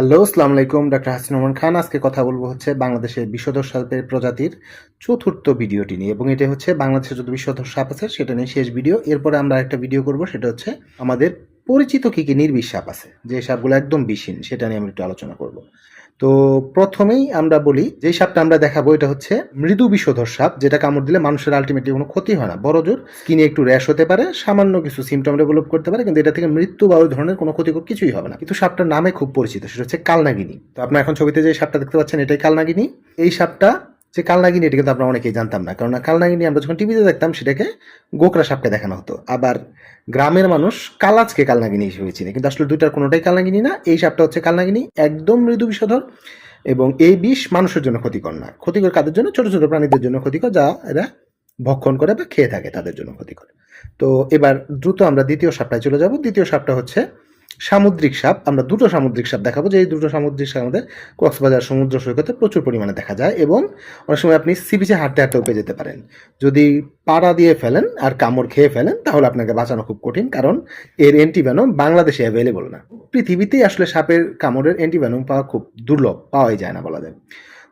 Hello সালাম আলাইকুম doctor Hasin Rahman Khan. আজকে কথা বলব হচ্ছে বাংলাদেশের বিষধর সাপের প্রজাতির চতুর্থ ভিডিওটি নিয়ে, এবং এটা হচ্ছে বাংলাদেশের যত বিষধর সাপ আছে, সেটা নিয়ে শেষ ভিডিও। এরপরে আমরা একটা ভিডিও করব, সেটা হচ্ছে আমাদের পরিচিত কী কী নির্বিষ সাপ আছে? যে সাপগুলো একদম বিষহীন সেটা নিয়ে আমরা একটু আলোচনা করব। তো প্রথমেই আমরা বলি, যে সাপটা আমরা দেখাবো, এটা হচ্ছে মৃদু বিষধর সাপ, যেটা কামড় দিলে মানুষের আলটিমেটলি কোনো ক্ষতি হয় না। বড় জোর স্কিনে একটু র্যাশ হতে পারে, সামান্য কিছু সিমটম ডেভেলপ করতে পারে, কিন্তু এটা থেকে মৃত্যু বা ওই ধরনের কোনো ক্ষতিকর কিছুই হবে না। কিন্তু সাপটার নামে খুব পরিচিত, সেটা হচ্ছে কালনাগিনী। তো আপনার এখন ছবিতে যে সাপটা দেখতে পাচ্ছেন, এটাই কালনাগিনী। এই সাপটা যে কালনাগিনী এটা কিন্তু আমরা অনেকেই জানতাম না। কারণ কালনাগিনী আমরা যখন টিভিতে দেখতাম, সেটাকে গোকরা সাপটা দেখানো হতো। আবার গ্রামের মানুষ কালাজকে কালনাগিনী হিসেবে চিনে। কিন্তু আসলে দুইটার কোনোটাই কালনাগিনী না। এই সাপটা হচ্ছে কালনাগিনী একদম মৃদু বিষধর এবং এই বিষ মানুষের জন্য ক্ষতিকর না। ক্ষতিকর কাদের জন্য? ছোট ছোট প্রাণীদের জন্য ক্ষতিকর, যা এরা ভক্ষণ করে বা খেয়ে থাকে, তাদের জন্য ক্ষতিকর। তো এবার দ্রুত আমরা দ্বিতীয় সাপটায় চলে যাব। দ্বিতীয় সাপটা হচ্ছে সামুদ্রিক সাপ, আমরা দুটো সামুদ্রিক সাপ দেখাবো, যে এই দুটো সামুদ্রিক সাপ আমাদের কক্সবাজার সমুদ্র সৈকতে প্রচুর পরিমাণে দেখা যায় এবং অনেক সময় আপনি সি বিচে হাঁটতে হাঁটতেও পেয়ে যেতে পারেন। যদি পাড়া দিয়ে ফেলেন আর কামড় খেয়ে ফেলেন, তাহলে আপনাকে বাঁচানো খুব কঠিন, কারণ এর অ্যান্টিভেনম বাংলাদেশে অ্যাভেলেবল না। পৃথিবীতেই আসলে সাপের কামড়ের অ্যান্টিভেনম পাওয়া খুব দুর্লভ, পাওয়াই যায় না বলা যায়।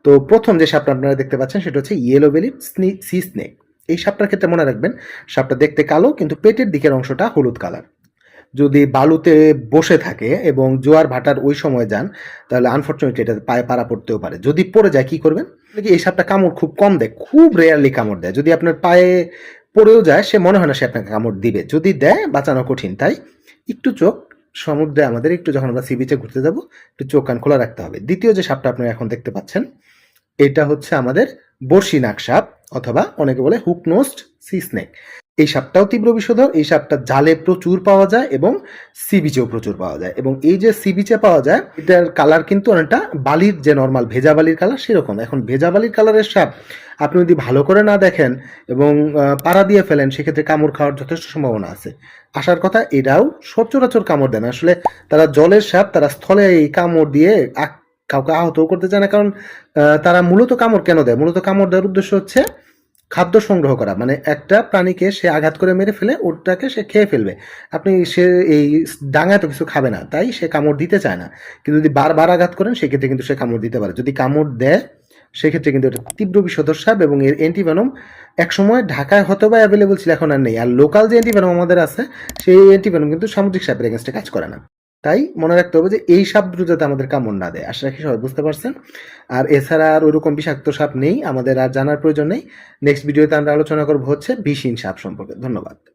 তো প্রথম যে সাপটা আপনারা দেখতে পাচ্ছেন, সেটা হচ্ছে ইয়েলো বেলি সি স্নেক এই সাপটার ক্ষেত্রে মনে রাখবেন, সাপটা দেখতে কালো, কিন্তু পেটের দিকের অংশটা হলুদ কালার যদি বালুতে বসে থাকে এবং জোয়ার ভাটার ওই সময় যান, তাহলে আনফর্চুনেটলি এটা পায়ে পাড়া পড়তেও পারে। যদি পড়ে যায়, কি করবেন? কি এই সাপটা কামড় খুব কম দেয়, খুব রেয়ারলি কামড় দেয়। যদি আপনার পায়ে পড়েও যায়, সে মনে হয় না সে আপনাকে কামড় দিবে। যদি দেয়, বাঁচানো কঠিন। তাই একটু চোখ, সমুদ্রে আমাদের একটু যখন আমরা সি বিচে ঘুরতে যাব, একটু চোখ কান খোলা রাখতে হবে। দ্বিতীয় যে সাপটা আপনারা এখন দেখতে পাচ্ছেন, এটা হচ্ছে আমাদের বর্ষি নাক সাপ, অথবা অনেকে বলে হুকনোস্ট সি স্নেক এই সাপটাও তীব্র বিষধর, এই সাপটা জালে প্রচুর পাওয়া যায় এবং সি বিচেও প্রচুর পাওয়া যায়। এবং এই যে সি বিচে পাওয়া যায়, এটার কালার কিন্তু অনেকটা বালির যে নর্মাল ভেজা বালির কালার সেরকম। এখন ভেজা বালির কালারের সাপ আপনি যদি ভালো করে না দেখেন এবং পাড়া দিয়ে ফেলেন, সেক্ষেত্রে কামড় খাওয়ার যথেষ্ট সম্ভাবনা আছে। আসার কথা, এটাও সচরাচর কামড় দেয় না। আসলে তারা জলের সাপ, তারা স্থলে এই কামড় দিয়ে কাউকে আহতও করতে চায় না। কারণ তারা মূলত কামড় কেন দেয়? মূলত কামড় দেওয়ার উদ্দেশ্য হচ্ছে খাদ্য সংগ্রহ করা মানে একটা প্রাণীকে সে আঘাত করে মেরে ফেলে, ওটাকে সে খেয়ে ফেলবে। আপনি সে এই ডাঙায় তো কিছু খাবে না, তাই সে কামড় দিতে চায় না। কিন্তু যদি বারবার আঘাত করেন, সেক্ষেত্রে কিন্তু সে কামড় দিতে পারে। যদি কামড় দেয়, সেক্ষেত্রে কিন্তু এটা তীব্র বিষধর এবং এর অ্যান্টিভেনম একসময় ঢাকায় হয়তো বা অ্যাভেলেবল ছিল, এখন আর নেই। আর লোকাল যে অ্যান্টিভেনম আমাদের আছে, সেই অ্যান্টিভেনম কিন্তু সামুদ্রিক সাপের এগেনস্টে কাজ করে না। তাই মনে রাখতে হবে যে এই সাপ দুটো যাতে আমাদের কামড় না দেয়। আশা রাখি সবাই বুঝতে পারছেন। আর এছাড়া আর ওইরকম বিষাক্ত সাপ নেই। আমাদের আর জানার প্রয়োজন নেই। নেক্সট ভিডিওতে আমরা আলোচনা করব হচ্ছে বিষহীন সাপ সম্পর্কে। ধন্যবাদ।